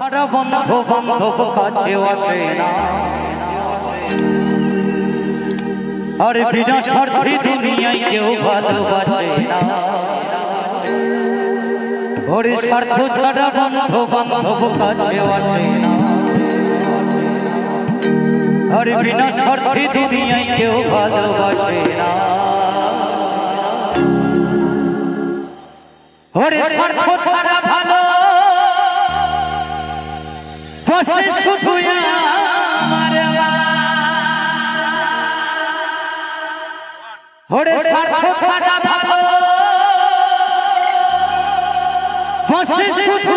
সারা বন্ধু বান্ধব কাছে আসে না আরে বিনা স্বার্থে দুনিয়ায় কেউ ভালোবাসে না ওরে স্বার্থ ছাড়া বন্ধু বান্ধব কাছে আসে না আরে বিনা স্বার্থে দুনিয়ায় কেউ ভালোবাসে না ওরে স্বার্থ ছাড়া ভালো বসে শুধু আমার ওরে স্বার্থ ছাড়া ভালো। বসে শুধু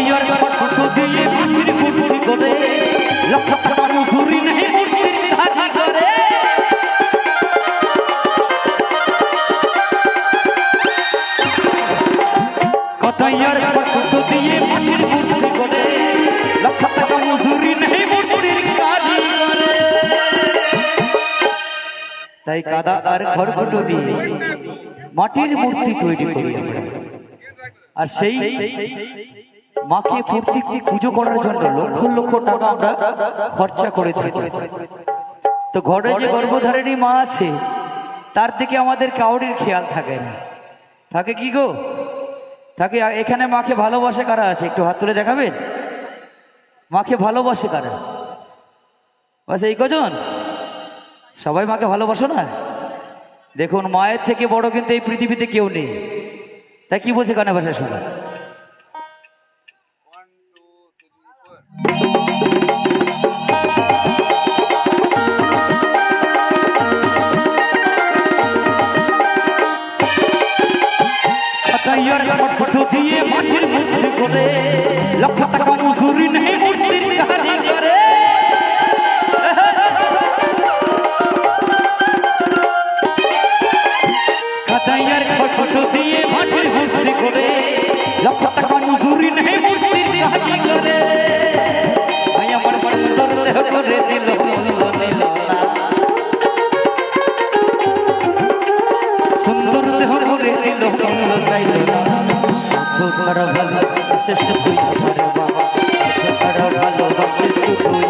কতইয়ার ফটো দিয়ে মাটির মূর্তি করে। লক্ষ টাকা মজুরি তাই কাদা আর খড়কুটো দিয়ে মাটির মূর্তি তৈরি করি আর সেই মাকে প্রত্যেকটি পুজো করার জন্য লক্ষ লক্ষ টাকা আমরা খরচা করে থাকি তো ঘরে যে গর্ভধারিণী মা আছে, তার দিকে আমাদের কাউরির খেয়াল থাকে না। থাকে কি গো? থাকে, এখানে মাকে ভালোবাসে কারা আছে? একটু হাত তুলে দেখাবেন? মাকে ভালোবাসে কারা? বাস এই কজন? সবাই মাকে ভালোবাসো না? দেখুন, মায়ের থেকে বড় কিন্তু এই পৃথিবীতে কেউ নেই। তাই কি বলছে কানে ভাষা শোনা? কাটাইয়ার ফটো দিয়ে মাটির করে লক্ষ টাকা মজুরি নেই। ছাড়া ভালোবাসে শুধুই আমার বাবা ছাড়া ভালোবাসে শুধুই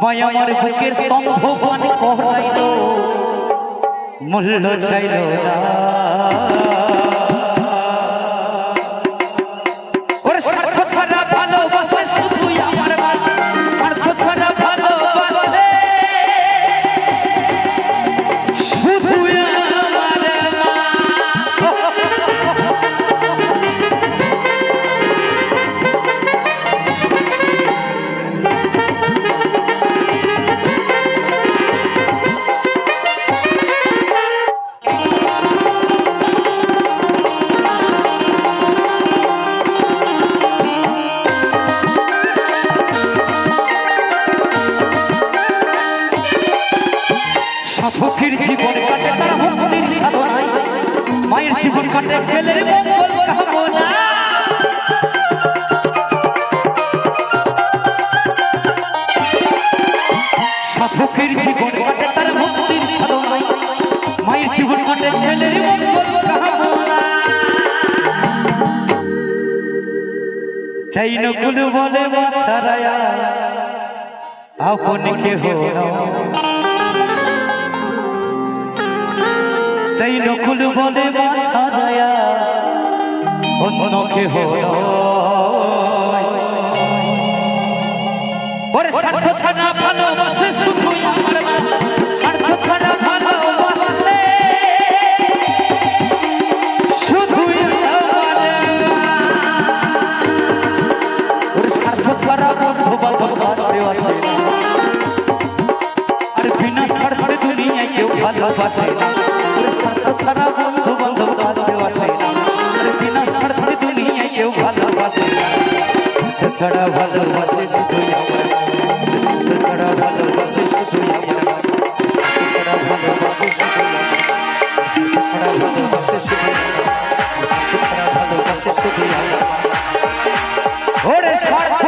মায় আমার বুকের স্তম্ভ পান করাইল মূল্য চাইল জীবন কাটে তার মুক্তির সাধনায় মায়ের জীবন কাটে ছেলের মঙ্গল কামনা সুখের জীবন কাটে তার মুক্তির সাধনায় মায়ের জীবন কাটে ছেলের মঙ্গল কামনা তাই নকুল বলে বাছারায়া আপন কেহ তাই নকুল বলে বাছারায়া অন্য কেহ ওরে স্বার্থ ছাড়া ভালোবাসে শুধু আমার। স্বার্থ ছাড়া ভালোবাসে মা। ওর স্বার্থ ছাড়া বন্ধু কাছে আসে। আর বিনা স্বার্থে দুনিয়ায় কেউ ভালোবাসে না। স্বাস্থ্য ছাড়া বন্ধু বান্ধব কাছে আসে বিনা স্বার্থে দুনিয়ায় কেউ ভালোবাসে ছাড়া ভালোবাসে শুধুই আমার ছাড়া ভালোবাসে শুধুই আমার ছাড়া ভালোবাসে শুধুই আমার ছাড়া ভালোবাসে শুধুই আমার ছাড়া ভালোবাসে শুধুই আমার ওরে স্বার্থ